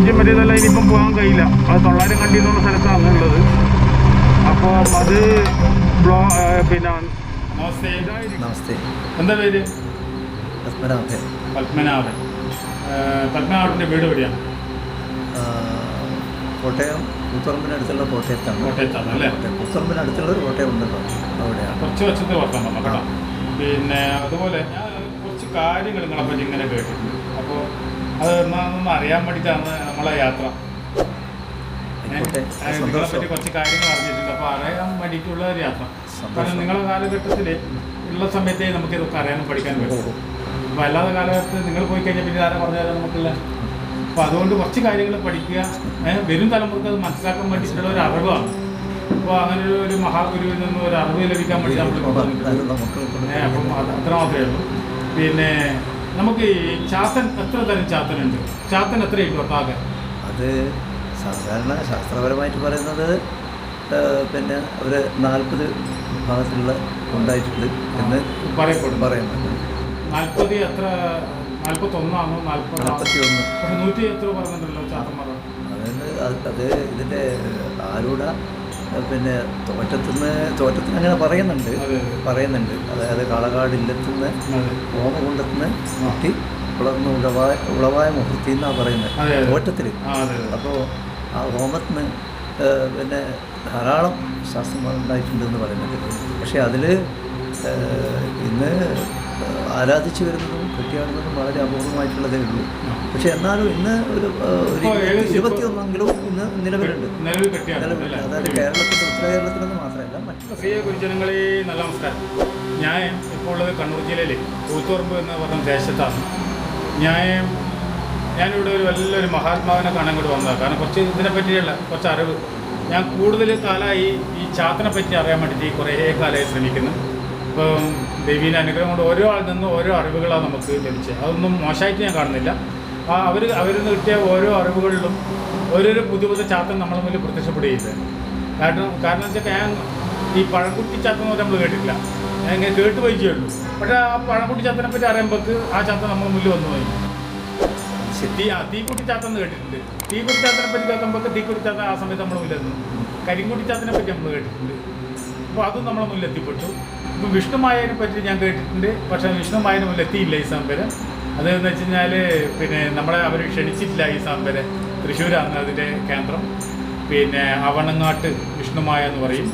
ഇനിയിപ്പം പോകാൻ കഴിയില്ല. അത് തൊള്ളായിരം കണ്ടി എന്നുള്ള സ്ഥലത്താണ് ഉള്ളത്. അപ്പോൾ അത് ബ്ലോ പിന്നെ നമസ്തേ. എന്താ പേര്? പത്മനാഭൻ. പത്മനാഭൻ. പത്മനാഭന്റെ വീട് എവിടെയാണ്? കോട്ടയം കുത്തറമ്പിനടുത്തുള്ള കോട്ടയത്താണ്. കോട്ടയത്താണ് അല്ലേ? കൂത്തുറമ്പിനടുത്തുള്ള ഒരു കോട്ടയം ഉണ്ടല്ലോ അവിടെയാണ്. കുറച്ച് വർഷത്തെ വർത്തമാനം കേട്ടോ. പിന്നെ അതുപോലെ ഞാൻ കുറച്ച് കാര്യങ്ങൾ നിങ്ങളെ പറ്റി ഇങ്ങനെ കേട്ടിട്ടുണ്ട്. അപ്പോൾ അത് എന്നാണെന്ന് അറിയാൻ വേണ്ടിയിട്ടാണ് നമ്മളെ യാത്ര. നിങ്ങളെ പറ്റി കുറച്ച് കാര്യങ്ങൾ അറിഞ്ഞിട്ടുണ്ട്. അപ്പോൾ അറിയാൻ വേണ്ടിയിട്ടുള്ള ഒരു യാത്ര. കാരണം നിങ്ങളുടെ കാലഘട്ടത്തിൽ ഉള്ള സമയത്തേ നമുക്ക് ഇതൊക്കെ അറിയാനും പഠിക്കാനും പറ്റും. അപ്പോൾ അല്ലാതെ കാലഘട്ടത്തിൽ നിങ്ങൾ പോയി കഴിഞ്ഞാൽ പിന്നെ ആരാ പറഞ്ഞാലും നമുക്കില്ല. അപ്പോൾ അതുകൊണ്ട് കുറച്ച് കാര്യങ്ങൾ പഠിക്കുക. വരും തലമുറയ്ക്ക് അത് മനസ്സിലാക്കാൻ വേണ്ടിയിട്ടുള്ള ഒരു അറിവാണ്. അപ്പോൾ അങ്ങനെ ഒരു- മഹാഗുരുവിൽ നിന്ന് ഒരു അറിവ് ലഭിക്കാൻ വേണ്ടി നമ്മൾ അപ്പം അത്ര മാത്രമേ ഉള്ളൂ. പിന്നെ നമുക്ക് ഈ ചാത്തൻ എത്ര തരം ചാത്തനുണ്ട്? ചാത്തൻ എത്ര ആകെ? അത് സാധാരണ ശാസ്ത്രപരമായിട്ട് പറയുന്നത് പിന്നെ ഒരു നാൽപ്പത് ഭാഗത്തുള്ള ഉണ്ടായിട്ടുണ്ട് എന്ന് പറയപ്പെടും പറയുന്നുണ്ട്. നാൽപ്പത് എത്ര നാൽപ്പത്തൊന്നാണോ നാൽപ്പത് നാൽപ്പത്തി ഒന്ന് നൂറ്റി എത്ര പറഞ്ഞിട്ടുണ്ടല്ലോ ചാത്തന്മാർ? അത് അത് ഇതിന്റെ ആരൂഢ പിന്നെ തോറ്റത്തുനിന്ന് തോറ്റത്തിന് അങ്ങനെ പറയുന്നുണ്ട്. പറയുന്നുണ്ട്. അതായത് കാളകാട് ഇല്ലത്തുനിന്ന് അതെ ഹോമകുണ്ടത്തുനിന്ന് മുട്ടി ഉളർന്ന് ഉളവായ ഉളവായ മുഹൂർത്തി എന്നാണ് പറയുന്നത്. തോറ്റത്തിൽ അപ്പോൾ ആ ഹോമത്തിന് പിന്നെ ധാരാളം ശാസ്ത്രങ്ങളുണ്ടായിട്ടുണ്ടെന്ന് പറയുന്നുണ്ട്. പക്ഷേ അതിൽ ഇന്ന് ആരാധിച്ചു വരുന്നതും കെട്ടിയാടുന്നതും വളരെ അപൂർവമായിട്ടുള്ളതേ ഉള്ളൂ. പക്ഷെ എന്നാലും ഇന്ന് ഒരു ഇരുപത്തിയൊന്നെങ്കിലും ഇന്ന് നിലവിലുണ്ട്. അതായത് കേരളത്തിൽ ഉത്തര കേരളത്തിലെന്ന് മാത്രമല്ല മറ്റുള്ള പ്രിയ ഗുരുജനങ്ങളെ നല്ല നമസ്കാരം. ഞാൻ ഇപ്പോൾ ഉള്ളത് കണ്ണൂർ ജില്ലയിലെ കൂത്തുറമ്പ് എന്ന് പറഞ്ഞ ദേശത്താണ്. ഞാൻ ഞാനിവിടെ ഒരു വലിയൊരു മഹാത്മാവിനെ കാണാൻ കൂടി വന്നതാണ് കാരണം കുറച്ച് ഇതിനെ പറ്റിയുള്ള കുറച്ച് അറിവ്. ഞാൻ കൂടുതൽ കാലമായി ഈ ചാത്തനെ പറ്റി അറിയാൻ വേണ്ടിയിട്ട് കുറേ കാലമായി ശ്രമിക്കുന്നു. ഇപ്പം ദേവീന്റെ അനുഗ്രഹം കൊണ്ട് ഓരോ ആളിൽ നിന്നും ഓരോ അറിവുകളാണ് നമുക്ക് ലഭിച്ചത്. അതൊന്നും മോശമായിട്ട് ഞാൻ കാണുന്നില്ല. അവർ അവരിൽ നിന്ന് കിട്ടിയ ഓരോ അറിവുകളിലും ഓരോരോ പുതിയ പുതിയ ചാത്തൻ നമ്മളെ മുന്നിൽ പ്രത്യക്ഷപ്പെടുകയില്ല. കാരണം കാരണം എന്ന് വെച്ചാൽ ഞാൻ ഈ പഴംകുട്ടി എന്ന് നമ്മൾ കേട്ടിട്ടില്ല. ഞാൻ ഇങ്ങനെ കേട്ട് വഹിച്ചേ ഉള്ളൂ പക്ഷേ ആ പഴംകുട്ടി ചാത്തനെ പറ്റി അറിയുമ്പോൾ ആ ചാത്തൻ നമ്മുടെ മുന്നിൽ വന്നു പോയി. തീ തീക്കുട്ടി ചാത്തൻ എന്ന് കേട്ടിട്ടുണ്ട്. തീക്കുട്ടി ചാത്തനെ പറ്റി കേൾക്കുമ്പോൾ തീക്കുട്ടി ചാത്തൻ ആ സമയത്ത് നമ്മൾ മുന്നിൽ വന്നു. കരിങ്കുട്ടി ചാത്തനെ പറ്റി നമ്മൾ കേട്ടിട്ടുണ്ട്. അപ്പോൾ അതും നമ്മളെ മുന്നിൽ എത്തിപ്പെട്ടു. ഇപ്പം വിഷ്ണുമായനെ പറ്റി ഞാൻ കേട്ടിട്ടുണ്ട്. പക്ഷേ വിഷ്ണുമായനെ മുന്നിൽ എത്തിയില്ല ഈ വരെ അതെന്ന് വെച്ച് കഴിഞ്ഞാൽ പിന്നെ നമ്മളെ അവർ ക്ഷണിച്ചിട്ടില്ല ഈ വരെ തൃശ്ശൂരാണ് അതിന്റെ കേന്ദ്രം. പിന്നെ അവണങ്ങാട്ട് വിഷ്ണുമായ എന്ന് പറയും.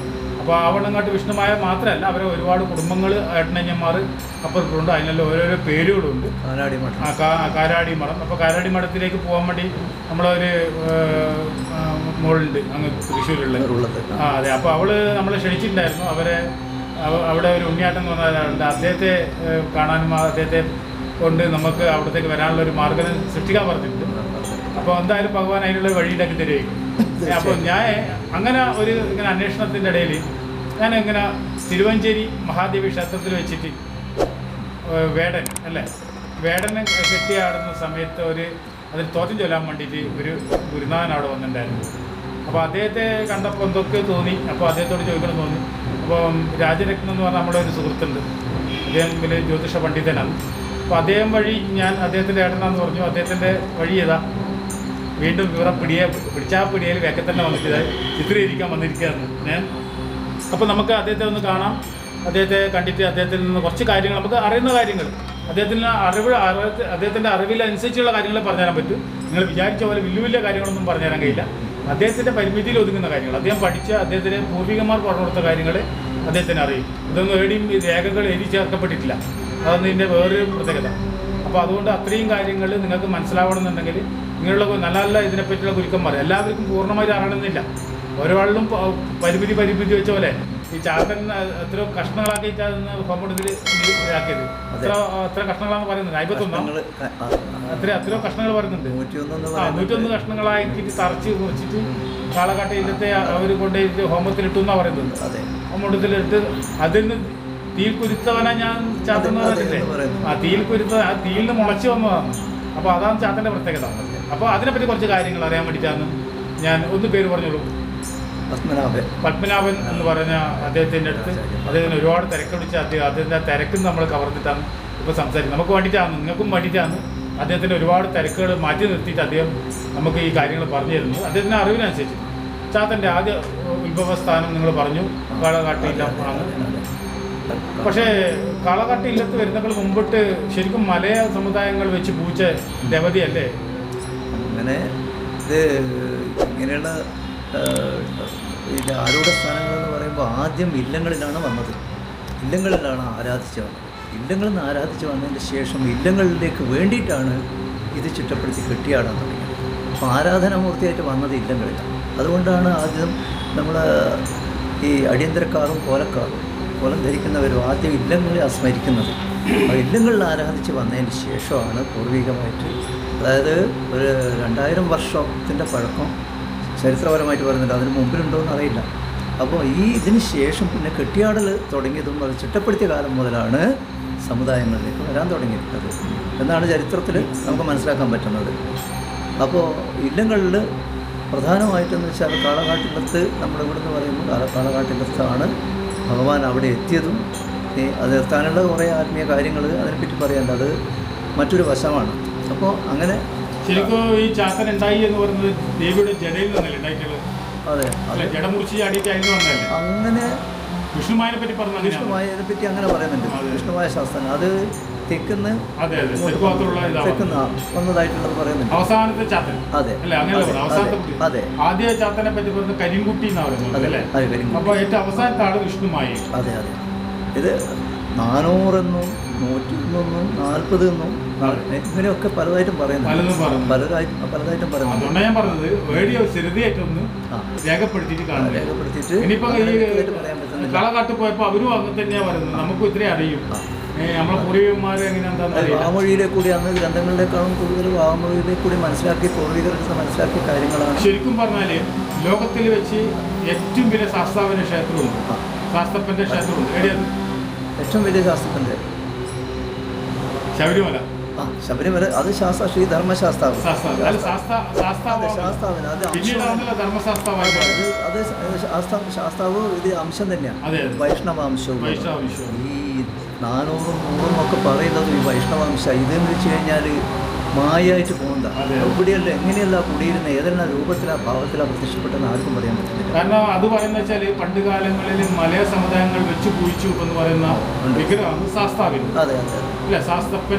അപ്പോൾ ആവണങ്ങാട്ട് വിഷ്ണുമായ മാത്രമല്ല അവരെ ഒരുപാട് കുടുംബങ്ങൾ ഏട്ടനഞ്ഞന്മാർ അപ്പുറത്തുണ്ട്. അതിനെല്ലാം ഓരോരോ പേരുകളുണ്ട്. ആ കാരാടി മഠം. അപ്പോൾ കാരാടി മഠത്തിലേക്ക് പോകാൻ വേണ്ടി നമ്മളൊരു ആ, മോളുണ്ട്. അങ്ങ് തൃശ്ശൂരുള്ള. ആ അതെ. അപ്പോൾ അവൾ നമ്മളെ ക്ഷണിച്ചിട്ടുണ്ടായിരുന്നു. അവരെ അവിടെ ഒരു ഉണ്ണിയാട്ടം എന്ന് പറഞ്ഞ ഒരാളുണ്ട്. അദ്ദേഹത്തെ കാണാനും അദ്ദേഹത്തെ കൊണ്ട് നമുക്ക് അവിടത്തേക്ക് വരാനുള്ള ഒരു മാർഗം സൃഷ്ടിക്കാൻ പറഞ്ഞിട്ടുണ്ട്. അപ്പോൾ എന്തായാലും ഭഗവാൻ അതിനുള്ള വഴിയിലൊക്കെ തരുമായിരിക്കും അപ്പോൾ ഞാൻ അങ്ങനെ ഒരു ഇങ്ങനെ അന്വേഷണത്തിന്റെ ഇടയിൽ ഞാൻ ഇങ്ങനെ തിരുവഞ്ചേരി മഹാദേവി ക്ഷേത്രത്തിൽ വെച്ചിട്ട് വേടൻ അല്ലേ? വേടനെ കെട്ടിയാടുന്ന സമയത്ത് ഒരു അതിൽ തോറ്റം ചൊല്ലാൻ വേണ്ടിയിട്ട് ഒരു ഗുരുനാഥൻ അവിടെ വന്നിട്ടുണ്ടായിരുന്നു. അപ്പോൾ അദ്ദേഹത്തെ കണ്ടപ്പോൾ എന്തൊക്കെ തോന്നി? അപ്പോൾ അദ്ദേഹത്തോട് ചോദിക്കണം തോന്നി. അപ്പം രാജരത്നം എന്ന് പറഞ്ഞാൽ നമ്മുടെ ഒരു സുഹൃത്തുണ്ട്. അദ്ദേഹം വലിയ ജ്യോതിഷ പണ്ഡിതനാണ്. അപ്പോൾ അദ്ദേഹം വഴി ഞാൻ അദ്ദേഹത്തിന്റെ ഏട്ടനാന്ന് പറഞ്ഞു. അദ്ദേഹത്തിന്റെ വഴി ഏതാ? വീണ്ടും ഇവരെ പിടിയെ പിടിച്ചാ പിടിയിൽ വേക്കത്തന്നെ വന്നിട്ട് ചിത്രീകരിക്കാൻ വന്നിരിക്കുകയാണ്. ഞാൻ അപ്പോൾ നമുക്ക് അദ്ദേഹത്തെ ഒന്ന് കാണാം. അദ്ദേഹത്തെ കണ്ടിട്ട് അദ്ദേഹത്തിൽ നിന്ന് കുറച്ച് കാര്യങ്ങൾ നമുക്ക് അറിയുന്ന കാര്യങ്ങൾ. അദ്ദേഹത്തിന് അറിവ് അദ്ദേഹത്തിന്റെ അറിവിലനുസരിച്ചുള്ള കാര്യങ്ങൾ പറഞ്ഞുതരാൻ പറ്റും. നിങ്ങൾ വിചാരിച്ച പോലെ വലിയ വലിയ കാര്യങ്ങളൊന്നും പറഞ്ഞുതരാൻ കഴിയില്ല. അദ്ദേഹത്തിന്റെ പരിമിതിയിൽ ഒതുങ്ങുന്ന കാര്യങ്ങൾ. അദ്ദേഹം പഠിച്ച അദ്ദേഹത്തിന്റെ പൂർവികന്മാർ പറഞ്ഞു കൊടുത്ത കാര്യങ്ങൾ അദ്ദേഹത്തിന് അറിയും. ഇതൊന്നും എവിടെയും രേഖകൾ എഴുതി ചേർക്കപ്പെട്ടിട്ടില്ല. അതൊന്നും ഇതിന്റെ വേറൊരു പ്രത്യേകത. അപ്പോൾ അതുകൊണ്ട് അത്രയും കാര്യങ്ങൾ നിങ്ങൾക്ക് മനസ്സിലാവണമെന്നുണ്ടെങ്കിൽ ഇങ്ങനെയുള്ള നല്ല നല്ല ഇതിനെപ്പറ്റിയുള്ള ഗുരുക്കന്മാർ എല്ലാവർക്കും പൂർണമായിട്ട് അറിയണമെന്നില്ല ഒരാളിലും പരിമിതി പരിമിതി വെച്ച പോലെ ഈ ചാത്തൻ എത്രയോ കഷ്ണങ്ങളാക്കിയിട്ടാണ് ഹോമോട്ടത്തിൽ ഇതാക്കിയത്. എത്ര എത്ര കഷ്ണങ്ങളാണ് പറയുന്നത്? അമ്പത്തൊന്നാം കഷ്ണങ്ങൾ ക- ആ, ആ, അത്ര എത്രയോ കഷ്ണങ്ങൾ പറയുന്നുണ്ട്. ആ നൂറ്റൊന്ന് കഷ്ണങ്ങളാക്കിയിട്ട് തറച്ച് മുറിച്ചിട്ട് കാളക്കാട്ട് ഇല്ലത്തെ അവർ കൊണ്ടുപോയിട്ട് ഹോമത്തിലിട്ടു എന്നാണ് പറയുന്നത്? ഹോമോട്ടത്തിലിട്ട് അതിന് തീ കുരുത്തവനാ ഞാൻ ചാത്തെന്ന് പറയുന്നു. ആ തീയിൽ കുരുത്ത ആ തീയിൽ നിന്ന് മുളച്ചു വന്നതാണ്. അപ്പോൾ അതാണ് ചാത്തന്റെ പ്രത്യേകത. അപ്പോൾ അതിനെപ്പറ്റി കുറച്ച് കാര്യങ്ങൾ അറിയാൻ വേണ്ടിയിട്ടാണ് ഞാൻ ഒന്ന് പേര് പറഞ്ഞോളൂ. പത്മനാഭൻ. പത്മനാഭൻ എന്ന് പറഞ്ഞ അദ്ദേഹത്തിന്റെ അടുത്ത് അദ്ദേഹത്തിന് ഒരുപാട് തിരക്ക് പിടിച്ച അദ്ദേഹം അദ്ദേഹത്തിന്റെ തിരക്കും നമ്മൾ കവർന്നിട്ടാണ് ഇപ്പോൾ സംസാരിക്കുന്നത്. നമുക്ക് വേണ്ടിയിട്ടാണ് നിങ്ങൾക്കും വേണ്ടിയിട്ടാണ് അദ്ദേഹത്തിന്റെ ഒരുപാട് തിരക്കുകൾ മാറ്റി നിർത്തിയിട്ട് അദ്ദേഹം നമുക്ക് ഈ കാര്യങ്ങൾ പറഞ്ഞു തരുന്നു അദ്ദേഹത്തിന്റെ അറിവിനനുസരിച്ച് ചാത്തന്റെ ആദ്യ ഉത്ഭവസ്ഥാനം നിങ്ങൾ പറഞ്ഞു കാളകാട്ട് ഇല്ലമാണ് പക്ഷേ കാളകാട്ട് ഇല്ലത്ത് വരുന്നതിന് മുമ്പിട്ട് ശരിക്കും മലയ സമുദായങ്ങൾ വെച്ച് പൂച്ച രവതിയല്ലേ? അങ്ങനെ ഇത് ഇങ്ങനെയുള്ള ഈ ആരോഗ്യ സ്ഥാനങ്ങളെന്ന് പറയുമ്പോൾ ആദ്യം ഇല്ലങ്ങളിലാണ് വന്നത്. ഇല്ലങ്ങളിലാണ് ആരാധിച്ചു വന്നത് ഇല്ലങ്ങളിൽ നിന്ന് ആരാധിച്ചു വന്നതിന് ശേഷം ഇല്ലങ്ങളിലേക്ക് വേണ്ടിയിട്ടാണ് ഇത് ചിട്ടപ്പെടുത്തി കെട്ടിയാടാൻ തുടങ്ങിയത്. അപ്പോൾ ആരാധനാമൂർത്തിയായിട്ട് വന്നത് ഇല്ലങ്ങളിലാണ്. അതുകൊണ്ടാണ് ആദ്യം നമ്മൾ ഈ അടിയന്തരക്കാറും കോലക്കാരും കോലം ധരിക്കുന്നവരും ആദ്യം ഇല്ലങ്ങളെ സ്മരിക്കുന്നത് ആ ഇല്ലങ്ങളിൽ ആരാധിച്ച് വന്നതിന് ശേഷമാണ് പൂർവികമായിട്ട് അതായത് ഒരു രണ്ടായിരം വർഷത്തിന്റെ പഴക്കം ചരിത്രപരമായിട്ട് പറയുന്നുണ്ട്. അതിന് മുമ്പിലുണ്ടോ എന്നറിയില്ല. അപ്പോൾ ഈ ഇതിന് ശേഷം പിന്നെ കെട്ടിയാടൽ തുടങ്ങിയതും അത് ചിട്ടപ്പെടുത്തിയ കാലം മുതലാണ് സമുദായങ്ങളിലേക്ക് വരാൻ തുടങ്ങിയിട്ടുള്ളത് എന്നാണ് ചരിത്രത്തിൽ നമുക്ക് മനസ്സിലാക്കാൻ പറ്റുന്നത്. അപ്പോൾ ഇല്ലങ്ങളിൽ പ്രധാനമായിട്ടെന്ന് വെച്ചാൽ കാളകാട്ടിലത്ത് നമ്മുടെ ഇവിടെ നിന്ന് പറയുമ്പോൾ കാള കാളകാട്ടിലത്താണ് ഭഗവാൻ അവിടെ എത്തിയതും അത് എത്താനുള്ള കുറേ ആത്മീയ കാര്യങ്ങൾ അതിനെപ്പറ്റി പറയാനുണ്ട്. അത് മറ്റൊരു വശമാണ്. അപ്പോൾ അങ്ങനെ ശരിക്കും ഈ ചാത്തൻ ഉണ്ടായി എന്ന് പറയുന്നത് ദേവിയുടെ ജടയിൽ നിന്നല്ലേ ഉണ്ടായിട്ടുള്ളത്? അതെ അങ്ങനെ വിഷ്ണുമായനെ പറ്റി പറഞ്ഞു വിഷ്ണുമായനെ പറ്റി അങ്ങനെ പറയുന്നുണ്ട്. വിഷ്ണുമായ ശാസ്ത്രങ്ങൾ. അത് തെക്കുന്ന തെക്കുന്ന് വന്നതായിട്ടുള്ളത് പറയുന്നുണ്ട് അവസാനത്തെ ചാത്തൻ അതെ. അതെ. ആദ്യ ചാത്തനെ പറ്റി പറഞ്ഞ കരിങ്കുട്ടി. അപ്പൊ ഏറ്റവും അവസാനത്തെ ആൾ വിഷ്ണുമായി. അതെ അതെ. ഇത് നാനൂറെന്നും നൂറ്റിയൊന്നെന്നും നാൽപ്പത് എന്നും ഇങ്ങനെയൊക്കെ പലതായിട്ടും പറയുന്നു പലതായിട്ടും പലതായിട്ടും പറയുന്നു ഞാൻ പറഞ്ഞത് സ്ഥിരതയായിട്ടൊന്ന് ആ. രേഖപ്പെടുത്തിയിട്ട് രേഖപ്പെടുത്തിയിട്ട് പറയാൻ പറ്റുന്നില്ല. കളകാട്ട് പോയപ്പോൾ അവരും അങ്ങനെ തന്നെയാണ് പറയുന്നത്. നമുക്കും ഇത്രയും അറിയും. വാമൊഴിയിലെ കൂടി അന്ന് ഗ്രന്ഥങ്ങളിലേക്കാളും കൂടുതൽ വാമൊഴിയിലെ കൂടി മനസ്സിലാക്കി പൂർവീകരിച്ച് മനസ്സിലാക്കിയ കാര്യങ്ങളാണ്. ശരിക്കും പറഞ്ഞാൽ ലോകത്തിൽ വെച്ച് ഏറ്റവും വലിയ ശാസ്താവിന്റെ ക്ഷേത്രമുണ്ട്. ആ. ശാസ്ത്രപ്പന്റെ ക്ഷേത്രമുണ്ട്. ഏറ്റവും വലിയ ശാസ്ത്രത്തിന്റെ ശബരിമല. ആ ശബരിമല അത് ശാസ്ത്ര ശ്രീ ധർമ്മശാസ്താവ്. അതെ ശാസ്താവ് ശാസ്താവിന് അത് അത് ശാസ്താവ് ഇത് അംശം തന്നെയാണ്. വൈഷ്ണവാംശവും. ഈ നാനൂറും നൂറും ഒക്കെ പറയുന്നത് ഈ വൈഷ്ണവാംശ. ഇതെന്ന് വെച്ച് കഴിഞ്ഞാൽ മായായിട്ട് പോകുന്നത്. എവിടെയല്ല എങ്ങനെയല്ല കൂടിയിരുന്ന ഏതെല്ലാം രൂപത്തിലാ ഭാവത്തിലാ പ്രത്യക്ഷപ്പെട്ടെന്ന് ആർക്കും പറയാൻ പറ്റുന്നില്ല കാരണം അത് പറയുന്ന വെച്ചാൽ പണ്ട് കാലങ്ങളിൽ മലയ സമുദായങ്ങൾ വെച്ച് പൂയിച്ചു എന്ന് പറയുന്ന. വിഗ്രഹമാണ് ശാസ്താവിന് അതെ അതെ ഇല്ല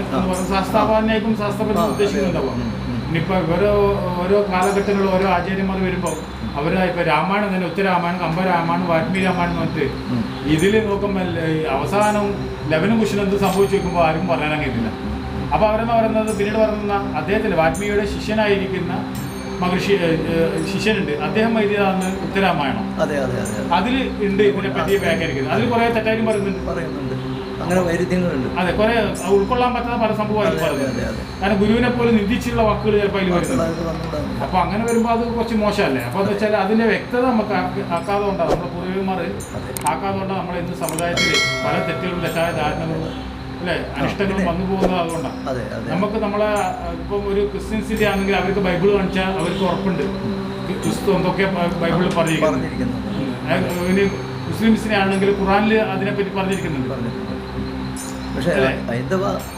എന്ന് പറയുന്ന ശാസ്താവാനായിരിക്കും അതെ, ഉദ്ദേശിക്കുന്നുണ്ടാവും ഉം. ഓരോ ഓരോ കാലഘട്ടങ്ങളിൽ ഓരോ ആചാര്യന്മാർ വരുമ്പോൾ അവർ ഇപ്പൊ രാമായണം തന്നെ ഉത്തരാമായണം കമ്പരാമായണം വാൽമീകി രാമായണം എന്ന് പറഞ്ഞിട്ട് ഉം. ഇതിൽ നോക്കുമ്പോൾ അവസാനം ലവനും കുശനും എന്ത് സംഭവിച്ചു നോക്കുമ്പോൾ ആരും പറയാൻ കഴിയുന്നില്ല അപ്പൊ അവരെന്ന് പറയുന്നത് പിന്നീട് പറയുന്ന അദ്ദേഹത്തിന്റെ വാത്മീയുടെ ശിഷ്യനായിരിക്കുന്ന മഹർഷി ശിഷ്യനുണ്ട്. അദ്ദേഹം എഴുതിയതാണ് ഉത്തരാമായണം. അതെ അതെ അതെ അതെ. അതിൽ ഉണ്ട് ഇതിനെ പറ്റി വ്യാഖ്യാനിക്കുന്നത്. അതിൽ കുറേ തെറ്റായും പറയുന്നുണ്ട്. പറയുന്നുണ്ട്. അങ്ങനെ വൈരുദ്ധ്യങ്ങളുണ്ട്. അതെ കുറെ ഉൾക്കൊള്ളാൻ പറ്റാത്ത പല സംഭവമായിട്ട് അതെ, പറയുന്നത്. കാരണം ഗുരുവിനെ പോലും നിന്ദിച്ചുള്ള വാക്കുകൾ ചിലപ്പോൾ അതിൽ വരുന്നുണ്ട്. അപ്പോൾ അപ്പൊ അങ്ങനെ വരുമ്പോൾ അത് കുറച്ച് മോശമല്ലേ? അപ്പോൾ എന്ന് വെച്ചാൽ അതിന്റെ വ്യക്തത നമുക്ക് ആക്കി- ആക്കാതെ കൊണ്ടാണ്. നമ്മുടെ പൂർവികന്മാർ. ആക്കാതെ കൊണ്ടാണ് നമ്മൾ ഇന്ന് സമുദായത്തിൽ പല തെറ്റുകളും തെറ്റായ ധാരണകളും അല്ലെ? അനിഷ്ടങ്ങളും വന്നു പോകുന്നത് അതുകൊണ്ടാണ് നമുക്ക് നമ്മളെ ഇപ്പം ഒരു ക്രിസ്ത്യൻസിന്റെ ആണെങ്കിൽ അവർക്ക് ബൈബിൾ കാണിച്ചാൽ അവർക്ക് ഉറപ്പുണ്ട്. ക്രിസ്തു എന്തൊക്കെ ബൈബിളിൽ പറഞ്ഞിരിക്കുന്നു. ഇനി മുസ്ലിംസിനെ ആണെങ്കിൽ ഖുറാനിൽ അതിനെപ്പറ്റി പറഞ്ഞിരിക്കുന്നുണ്ട്.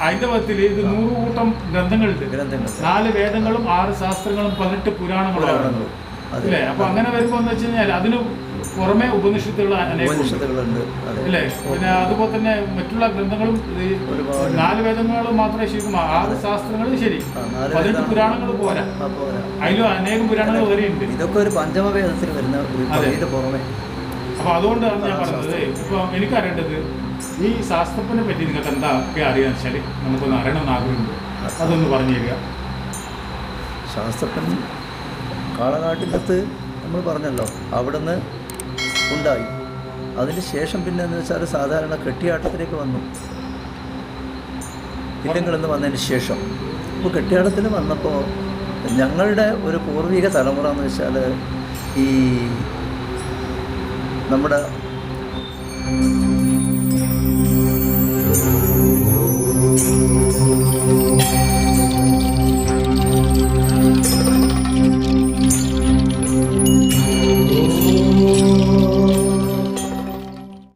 ഹൈന്ദവത്തിൽ ഇത് നൂറ് കൂട്ടം ഗ്രന്ഥങ്ങളുണ്ട്. നാല് വേദങ്ങളും ആറ് ശാസ്ത്രങ്ങളും പതിനെട്ട് പുരാണങ്ങളും. അല്ലേ? അപ്പൊ അങ്ങനെ വരുമ്പോ എന്ന് വെച്ച് കഴിഞ്ഞാൽ അതിന് പുറമെ ഉപനിഷത്തുകൾ ഉപനിഷത്തുകളുണ്ട് അല്ലേ? പിന്നെ അതുപോലെ തന്നെ മറ്റുള്ള ഗ്രന്ഥങ്ങളും നാല് വേദങ്ങളും മാത്രമേ ശരിക്കും ആറ് ശാസ്ത്രങ്ങളും ശരി. പതിനെട്ട് പുരാണങ്ങൾ പോരാ. അതിലും അനേകം പുരാണങ്ങൾ വരെയുണ്ട് ഇതൊക്കെ ഒരു പഞ്ചമവേദത്തിൽ വരുന്ന പുറമെ. അപ്പൊ അതുകൊണ്ടാണ് ഞാൻ പറഞ്ഞത്. ഇപ്പൊ എനിക്കറിയേണ്ടത് ഈ ശാസ്ത്രത്തിനെ പറ്റി നിങ്ങൾക്ക് എന്താ ഒക്കെ അറിയാന്ന് വെച്ചാൽ നമുക്കൊന്ന് അറിയണമെന്ന് ആഗ്രഹമുണ്ട്. അതൊന്ന് പറഞ്ഞു തരിക. ശാസ്ത്രത്തിന് കാളനാട്ടിനകത്ത് നമ്മൾ പറഞ്ഞല്ലോ അവിടുന്ന് ഉണ്ടായി. അതിന് ശേഷം പിന്നെ എന്ന് വെച്ചാൽ സാധാരണ കെട്ടിയാട്ടത്തിലേക്ക് വന്നു. ഇല്ലങ്ങളെന്ന് വന്നതിന് ശേഷം. അപ്പോൾ കെട്ടിയാടത്തിൽ വന്നപ്പോൾ ഞങ്ങളുടെ ഒരു പൂർവിക തലമുറ എന്ന് വെച്ചാൽ ഈ നമ്മുടെ